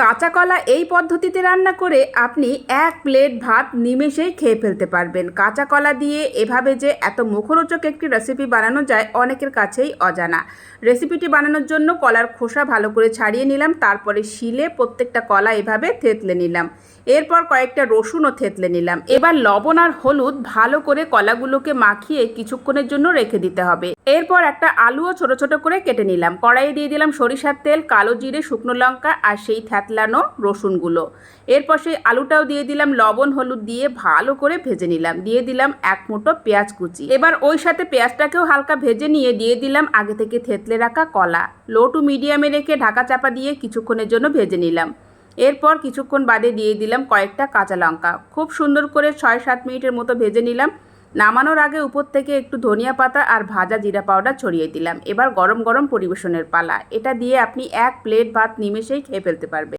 কাঁচা কলা এই পদ্ধতিতে রান্না করে আপনি এক প্লেট ভাত নিমেষেই খেয়ে ফেলতে পারবেন। কাঁচা কলা দিয়ে এভাবে যে এত মুখরোচক একটি রেসিপি বানানো যায় অনেকের কাছেই অজানা। রেসিপিটি বানানোর জন্য কলার খোসা ভালো করে ছাড়িয়ে নিলাম, তারপরে শিলে প্রত্যেকটা কলা এভাবে থেতলে নিলাম। এরপর কয়েকটা রসুনও থেতলে নিলাম। এবার লবণ আর হলুদ ভালো করে কলাগুলোকে মাখিয়ে কিছুক্ষণের জন্য রেখে দিতে হবে। এরপর একটা আলুও ছোট ছোট করে কেটে নিলাম। কড়াইয়ে দিয়ে দিলাম সরিষার তেল, কালো জিরে, শুকনো লঙ্কা আর সেই থ্যাতলানো রসুনগুলো। এরপর সেই আলুটাও দিয়ে দিলাম, লবণ, হলুদ দিয়ে ভালো করে ভেজে নিলাম। দিয়ে দিলাম এক মুঠো পেঁয়াজ কুচি। এবার ওই সাথে পেঁয়াজটাকেও হালকা ভেজে নিয়ে দিয়ে দিলাম আগে থেকে থেতলে রাখা কলা। লো টু মিডিয়ামে রেখে ঢাকা চাপা দিয়ে কিছুক্ষণের জন্য ভেজে নিলাম। এরপর কিছুক্ষণ বাদে দিয়ে দিলাম কয়েকটা কাঁচা লঙ্কা। খুব সুন্দর করে ছয় সাত মিনিটের মতো ভেজে নিলাম। নামানোর আগে উপর থেকে একটু ধনিয়া পাতা আর ভাজা জিরা পাউডার ছড়িয়ে দিলাম। এবার গরম গরম পরিবেশনের পালা। এটা দিয়ে আপনি এক প্লেট ভাত নিমেষেই খেয়ে ফেলতে পারবেন।